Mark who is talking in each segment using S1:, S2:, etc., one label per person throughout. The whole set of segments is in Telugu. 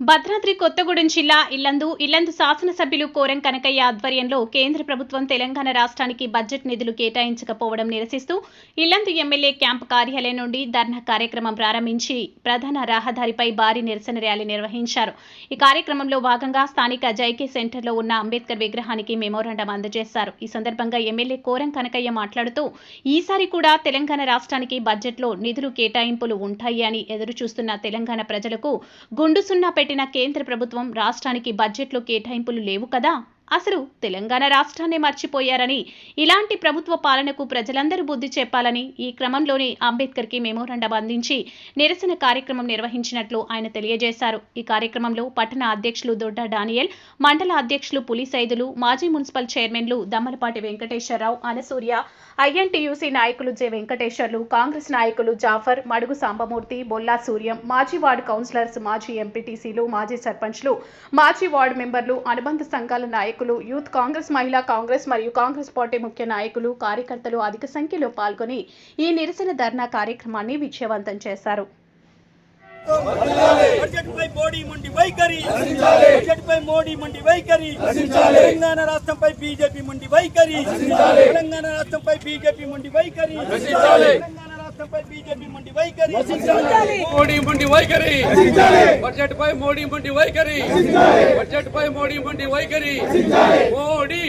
S1: భద్రాద్రి కొత్తగూడెం జిల్లా ఇల్లందు ఇల్లందు శాసనసభ్యులు కోరం కనకయ్య ఆధ్వర్యంలో కేంద్ర ప్రభుత్వం తెలంగాణ రాష్ట్రానికి బడ్జెట్ నిధులు కేటాయించకపోవడం నిరసిస్తూ ఇల్లందు ఎమ్మెల్యే క్యాంప్ కార్యాలయం నుండి ధర్నా కార్యక్రమం ప్రారంభించి ప్రధాన రహదారిపై భారీ నిరసన ర్యాలీ నిర్వహించారు. ఈ కార్యక్రమంలో భాగంగా స్థానిక జైకే సెంటర్లో ఉన్న అంబేద్కర్ విగ్రహానికి మెమోరాండం అందజేశారు. ఈ సందర్భంగా ఎమ్మెల్యే కోరం కనకయ్య మాట్లాడుతూ ఈసారి కూడా తెలంగాణ రాష్ట్రానికి బడ్జెట్లో నిధులు కేటాయింపులు ఉంటాయి అని ఎదురుచూస్తున్న తెలంగాణ ప్రజలకు గుండు సున్నా పెట్టిన కేంద్ర ప్రభుత్వం రాష్ట్రానికి బడ్జెట్లో కేటాయింపులు లేవు కదా? అసలు తెలంగాణ రాష్ట్రాన్ని మర్చిపోయారని ఇలాంటి ప్రభుత్వ పాలనకు ప్రజలందరూ బుద్ధి చెప్పాలని ఈ క్రమంలోనే అంబేద్కర్కి మెమోరండం అందించి నిరసన కార్యక్రమం నిర్వహించినట్లు ఆయన తెలియజేశారు. ఈ కార్యక్రమంలో పట్టణ అధ్యక్షులు దొడ్డ డానియల్ మండల అధ్యక్షులు పులిసైదులు మాజీ మున్సిపల్ చైర్మన్లు దమ్మలపాటి వెంకటేశ్వరరావు అనసూర్య ఐఎన్టీయూసీ నాయకులు జె వెంకటేశ్వర్లు కాంగ్రెస్ నాయకులు జాఫర్ మడుగు సాంబమూర్తి బొల్లా సూర్యం మాజీ వార్డు కౌన్సిలర్స్ మాజీ ఎంపీటీసీలు మాజీ సర్పంచ్లు మాజీ వార్డు మెంబర్లు అనుబంధ సంఘాల నాయకులు యూత్ కాంగ్రెస్ మహిళా కాంగ్రెస్ మరియు కాంగ్రెస్ పార్టీ ముఖ్య నాయకులు కార్యకర్తలు అధిక సంఖ్యలో పాల్గొని ఈ నిరసన ధర్నా కార్యక్రమాన్ని విజయవంతం చేశారు.
S2: బడ్జెట్ పై మోడీ మండి వైఖరి. బడ్జెట్ పై మోడీ మండి వైఖరి. తెలంగాణ రాష్ట్రంపై బీజేపీ మండి వైఖరి. తెలంగాణ రాష్ట్రంపై బీజేపీ మండి వైఖరి. తెలంగాణ రాష్ట్రంపై బీజేపీ మండి వైఖరి
S3: మోడీ మండి వైఖరి బడ్జెట్ పై మోడీ మండి వైఖరి బడ్జెట్ పై మోడీ మండి వైఖరి Modi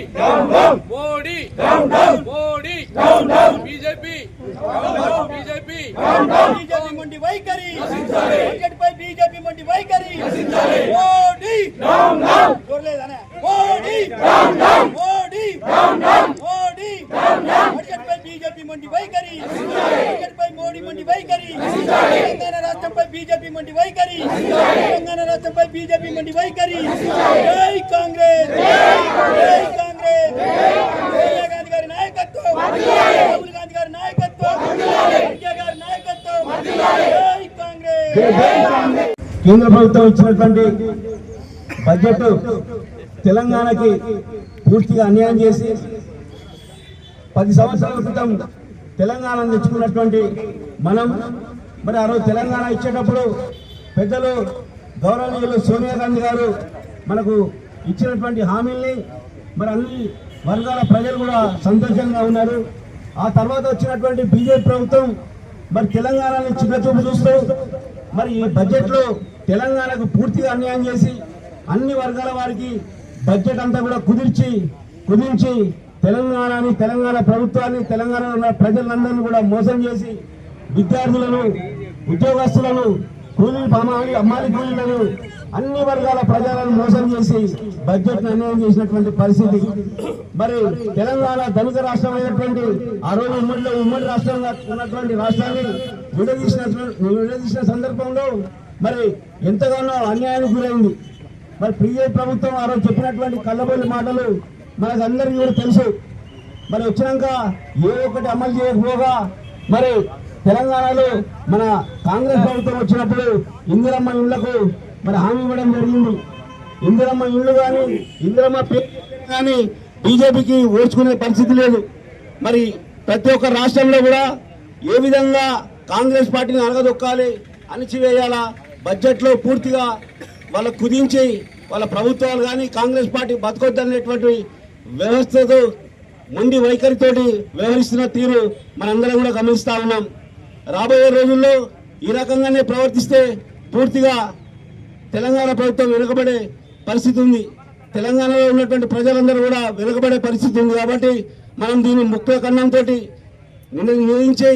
S3: Modi Modi BJP BJP
S2: BJP మండి వైఖరి బడ్జెట్ పై బీజేపీ మండి వైఖరి మోడీ చూడలేదనే మోడీ మోడీ మోడీ బడ్జెట్ పై బీజేపీ మండి వైఖరి బడ్జెట్ పై మోడీ మండి వైఖరి తెలంగాణ రాష్ట్రంపై బీజేపీ మండి వైఖరి తెలంగాణ రాష్ట్రంపై బీజేపీ మండి వైఖరి. జై కాంగ్రెస్. జై కాంగ్రెస్. సోనియా గాంధీ గారి నాయకత్వం రాహుల్ గాంధీ గారి నాయకత్వం. గారి నాయకత్వం. జై కాంగ్రెస్.
S4: కేంద్ర ప్రభుత్వం ఇచ్చినటువంటి బడ్జెట్ తెలంగాణకి పూర్తిగా అన్యాయం చేసి పది సంవత్సరాల క్రితం తెలంగాణ తెచ్చుకున్నటువంటి మనం మరి ఆ రోజు తెలంగాణ ఇచ్చేటప్పుడు పెద్దలు గౌరవనీయులు సోనియా గాంధీ గారు మనకు ఇచ్చినటువంటి హామీల్ని మరి అన్ని వర్గాల ప్రజలు కూడా సంతోషంగా ఉన్నారు. ఆ తర్వాత వచ్చినటువంటి బీజేపీ ప్రభుత్వం మరి తెలంగాణని చిన్నచూపు చూస్తూ మరి ఈ బడ్జెట్లో తెలంగాణకు పూర్తిగా అన్యాయం చేసి అన్ని వర్గాల వారికి బడ్జెట్ అంతా కూడా కుదిర్చి కుదించి తెలంగాణని తెలంగాణ ప్రభుత్వాన్ని తెలంగాణలో ఉన్న ప్రజలందరినీ కూడా మోసం చేసి విద్యార్థులను ఉద్యోగస్తులను కూలీ అమ్మాలి అమ్మాలి కూలీలను అన్ని వర్గాల ప్రజలను మోసం చేసి బడ్జెట్ అన్యాయం చేసినటువంటి పరిస్థితి. మరి తెలంగాణ ధనిక రాష్ట్రం అయినటువంటి ఆ రోజు ఉమ్మడిలో ఉమ్మడి రాష్ట్రంగా ఉన్నటువంటి రాష్ట్రాన్ని విడదీసిన విడదీసిన సందర్భంలో మరి ఎంతగానో అన్యాయానికి గురైంది. మరి ప్రియే ప్రభుత్వం ఆ రోజు చెప్పినటువంటి కళ్ళబొల్లి మాటలు మనకు అందరికీ కూడా తెలుసు. మరి వచ్చినాక ఏ ఒక్కటి అమలు చేయకపోగా మరి తెలంగాణలో మన కాంగ్రెస్ ప్రభుత్వం వచ్చినప్పుడు ఇందిరమ్మ ఇళ్ళకు మరి హామీ ఇవ్వడం జరిగింది. ఇందిరమ్మ ఇళ్ళు కానీ ఇందిరమ్మ పేరు కానీ బీజేపీకి ఓడ్చుకునే పరిస్థితి లేదు. మరి ప్రతి ఒక్క రాష్ట్రంలో కూడా ఏ విధంగా కాంగ్రెస్ పార్టీని అణగదొక్కాలి అణిచివేయాలా బడ్జెట్లో పూర్తిగా వాళ్ళ కుదించి వాళ్ళ ప్రభుత్వాలు కానీ కాంగ్రెస్ పార్టీ బతకొద్దనేటువంటి వ్యవస్థతో మొండి వైఖరితోటి వ్యవహరిస్తున్న తీరు మనందరం కూడా గమనిస్తా ఉన్నాం. రాబోయే రోజుల్లో ఈ రకంగానే ప్రవర్తిస్తే పూర్తిగా తెలంగాణ ప్రభుత్వం వెనుకబడే పరిస్థితి ఉంది. తెలంగాణలో ఉన్నటువంటి ప్రజలందరూ కూడా వెనుకబడే పరిస్థితి ఉంది కాబట్టి మనం దీన్ని ముఖ్య కన్నంతో నిర్ణయించి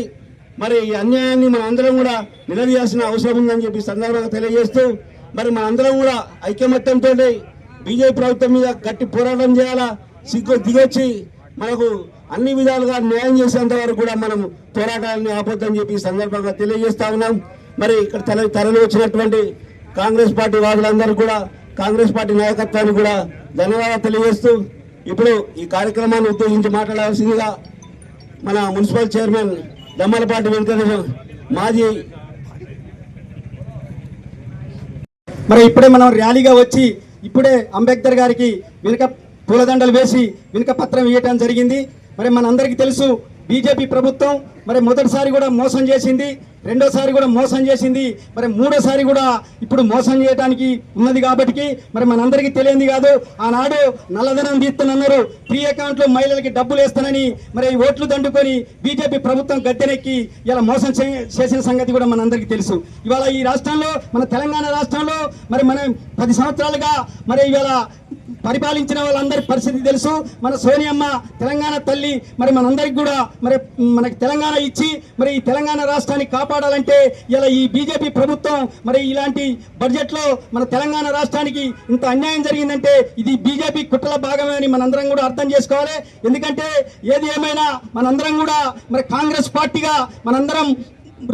S4: మరి ఈ అన్యాయాన్ని మన అందరం కూడా నిలదీయాల్సిన అవసరం ఉందని చెప్పి సందర్భంగా తెలియజేస్తూ మరి మన అందరం కూడా ఐక్యమత్యంతో బీజేపీ ప్రభుత్వం మీద గట్టి పోరాటం చేయాలా? సిగ్గు దిగొచ్చి మనకు అన్ని విధాలుగా న్యాయం చేసేంత వరకు కూడా మనం పోరాటాలను ఆపొద్దని చెప్పి సందర్భంగా తెలియజేస్తా ఉన్నాం. మరి ఇక్కడ తల తరలి వచ్చినటువంటి కాంగ్రెస్ పార్టీ వాదులందరూ కూడా కాంగ్రెస్ పార్టీ నాయకత్వాన్ని కూడా ధన్యవాదాలు తెలియజేస్తూ ఇప్పుడు ఈ కార్యక్రమాన్ని ఉద్దేశించి మాట్లాడాల్సిందిగా మన మున్సిపల్ చైర్మన్ దమ్మలపాటి వెంకటేశ్వర మాజీ
S5: మరి ఇప్పుడే మనం ర్యాలీగా వచ్చి ఇప్పుడే అంబేద్కర్ గారికి వెనుక పూలదండలు వేసి వెనుక పత్రం ఇవ్వటం జరిగింది. మరి మనందరికీ తెలుసు బీజేపీ ప్రభుత్వం మరి మొదటిసారి కూడా మోసం చేసింది. రెండోసారి కూడా మోసం చేసింది. మరి మూడోసారి కూడా ఇప్పుడు మోసం చేయడానికి ఉన్నది కాబట్టి మరి మనందరికీ తెలియంది కాదు. ఆనాడు నల్లధనం తీస్తానన్నారు ఫ్రీ అకౌంట్లో మహిళలకి డబ్బులు వేస్తానని మరి ఓట్లు దండుకొని బీజేపీ ప్రభుత్వం గద్దెనెక్కి ఇలా మోసం చే- చేసిన సంగతి కూడా మనందరికీ తెలుసు. ఇవాళ ఈ రాష్ట్రంలో మన తెలంగాణ రాష్ట్రంలో మరి మనం పది సంవత్సరాలుగా మరి ఇవాళ పరిపాలించిన వాళ్ళందరి పరిస్థితి తెలుసు. మన సోనియమ్మ తెలంగాణ తల్లి మరి మనందరికి కూడా మరి మనకి తెలంగాణ ఇచ్చి మరి ఈ తెలంగాణ రాష్ట్రాన్ని కాపాడాలంటే ఇలా ఈ బీజేపీ ప్రభుత్వం మరి ఇలాంటి బడ్జెట్లో మన తెలంగాణ రాష్ట్రానికి ఇంత అన్యాయం జరిగిందంటే ఇది బీజేపీ కుట్రల భాగమే అని మనందరం కూడా అర్థం చేసుకోవాలి. ఎందుకంటే ఏది ఏమైనా మనందరం కూడా మరి కాంగ్రెస్ పార్టీగా మనందరం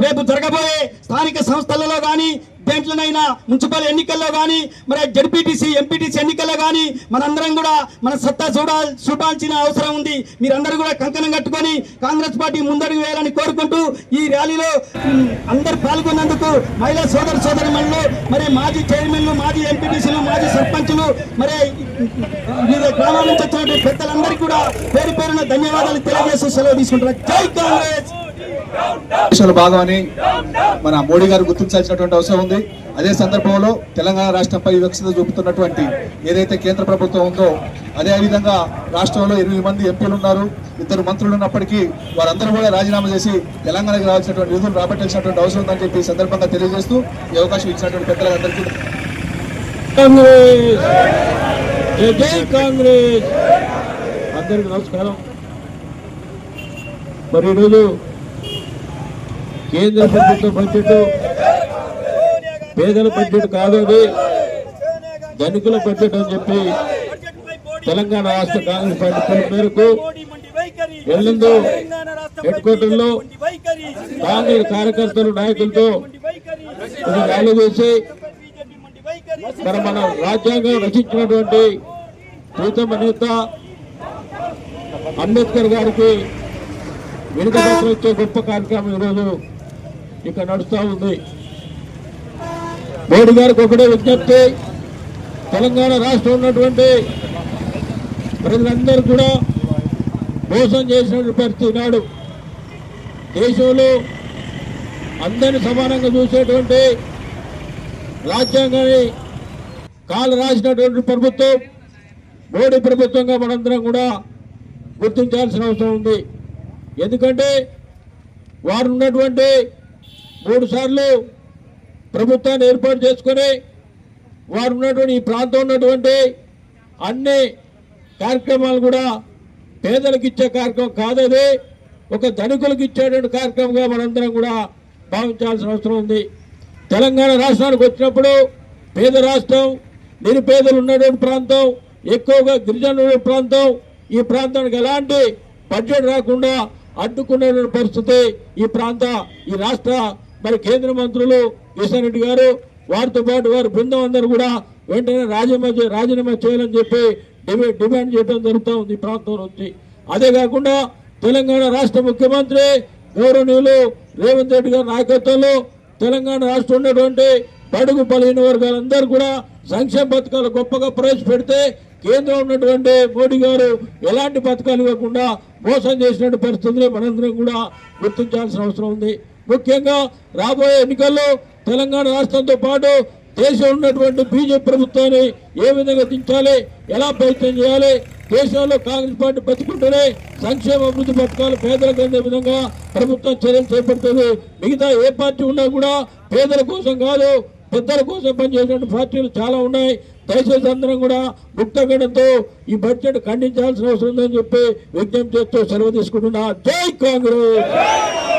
S5: రేపు జరగబోయే స్థానిక సంస్థలలో కానీ దేంట్లోనైనా మున్సిపల్ ఎన్నికల్లో కానీ మరి జడ్పీటీసీ ఎంపీటీసీ ఎన్నికల్లో కానీ మనందరం కూడా మన సత్తా చూడా చూడాల్సిన అవసరం ఉంది. మీరందరూ కూడా కంకణం కట్టుకొని కాంగ్రెస్ పార్టీ ముందడుగు వేయాలని కోరుకుంటూ ఈ ర్యాలీలో అందరు పాల్గొన్నందుకు మహిళా సోదర సోదరి మరి మాజీ చైర్మన్లు మాజీ ఎంపీటీసీలు మాజీ సర్పంచ్లు మరి వివిధ గ్రామాల నుంచి వచ్చినటువంటి పెద్దలందరికీ కూడా పేరు పేరున ధన్యవాదాలు తెలియజేస్తూ సెలవు తీసుకుంటున్నారు జై కాంగ్రెస్!
S6: దేశంలో భాగమని మన మోడీ గారు గుర్తించాల్సినటువంటి అవసరం ఉంది. అదే సందర్భంలో తెలంగాణ రాష్ట్రంపై వివక్షత చూపుతున్నటువంటి ఏదైతే కేంద్ర ప్రభుత్వం ఉందో అదేవిధంగా రాష్ట్రంలో ఎనిమిది మంది ఎంపీలు ఉన్నారు. ఇద్దరు మంత్రులు ఉన్నప్పటికీ వారందరూ కూడా రాజీనామా చేసి తెలంగాణకు రావాల్సినటువంటి నిధులు రాబట్టాల్సినటువంటి అవసరం ఉందని చెప్పి సందర్భంగా తెలియజేస్తూ ఈ అవకాశం ఇచ్చినటువంటి పెద్దలందరికీ.
S7: కాంగ్రెస్! కాంగ్రెస్! నమస్కారం. మరి ఈరోజు కేంద్ర ప్రభుత్వ బడ్జెట్ పేదల బడ్జెట్ కాదు అది. ధనికుల బడ్జెట్ అని చెప్పి తెలంగాణ రాష్ట్ర కాంగ్రెస్ పార్టీ పిలుపు మేరకు ఎల్లుందు హెడ్ క్వార్టర్లో కాంగ్రెస్ కార్యకర్తలు నాయకులతో ఒక ర్యాలీ చేసి మరి మన రాజ్యాంగం రచించినటువంటి ప్రీతమ నేత అంబేద్కర్ గారికి విడుదల ఇచ్చే గొప్ప కార్యక్రమం ఈరోజు ఇక్కడ నడుస్తూ ఉంది. మోడీ గారికి ఒకటే విజ్ఞప్తి. తెలంగాణ రాష్ట్రం ఉన్నటువంటి ప్రజలందరూ కూడా మోసం చేసినటువంటి పరిస్థితి నాడు దేశంలో అందరిని సమానంగా చూసేటువంటి రాజ్యాంగాన్ని కాలు రాసినటువంటి ప్రభుత్వం మోడీ ప్రభుత్వంగా మనందరం కూడా గుర్తించాల్సిన అవసరం ఉంది. ఎందుకంటే వారు ఉన్నటువంటి మూడు సార్లు ప్రభుత్వాన్ని ఏర్పాటు చేసుకొని వారు ఉన్నటువంటి ఈ ప్రాంతం ఉన్నటువంటి అన్ని కార్యక్రమాలు కూడా పేదలకు ఇచ్చే కార్యక్రమం కాదది ఒక ధనికులకు ఇచ్చేటువంటి కార్యక్రమంగా మనందరం కూడా భావించాల్సిన అవసరం ఉంది. తెలంగాణ రాష్ట్రానికి వచ్చినప్పుడు పేద రాష్ట్రం నిరుపేదలు ఉన్నటువంటి ప్రాంతం ఎక్కువగా గిరిజనుల ప్రాంతం ఈ ప్రాంతానికి ఎలాంటి బడ్జెట్ రాకుండా అడ్డుకునేటువంటి పరిస్థితి ఈ ప్రాంత ఈ రాష్ట్ర మరి కేంద్ర మంత్రులు కిషన్ రెడ్డి గారు వారితో పాటు వారి బృందం అందరూ కూడా వెంటనే రాజీనామా రాజీనామా చేయాలని చెప్పి డిమాండ్ డిమాండ్ చేయడం జరుగుతూ ఉంది ఈ ప్రాంతం నుంచి. అదే కాకుండా తెలంగాణ రాష్ట్ర ముఖ్యమంత్రి గౌరవనీయులు రేవంత్ రెడ్డి గారి నాయకత్వంలో తెలంగాణ రాష్ట్రం ఉన్నటువంటి బడుగు బలహీన వర్గాలందరూ కూడా సంక్షేమ పథకాలు గొప్పగా ప్రవేశపెడితే కేంద్రం ఉన్నటువంటి మోడీ గారు ఎలాంటి పథకాలు ఇవ్వకుండా మోసం చేసినటువంటి పరిస్థితులు మనందరం కూడా గుర్తించాల్సిన అవసరం ఉంది. ముఖ్యంగా రాబోయే ఎన్నికల్లో తెలంగాణ రాష్ట్రంతో పాటు దేశంలో ఉన్నటువంటి బీజేపీ ప్రభుత్వాన్ని ఏ విధంగా దించాలి ఎలా ప్రయత్నం చేయాలి దేశంలో కాంగ్రెస్ పార్టీ బతుకుంటేనే సంక్షేమ అభివృద్ధి పథకాలు పేదలకు అందే విధంగా ప్రభుత్వం చర్యలు చేపడుతుంది. మిగతా ఏ పార్టీ ఉన్నా కూడా పేదల కోసం కాదు పెద్దల కోసం పనిచేసినటువంటి పార్టీలు చాలా ఉన్నాయి. దయచేసి అందరం కూడా ముక్తగడంతో ఈ బడ్జెట్ ఖండించాల్సిన అవసరం ఉందని చెప్పి విజ్ఞప్తి చేస్తూ సెలవు తీసుకుంటున్నా. జై జై కాంగ్రెస్!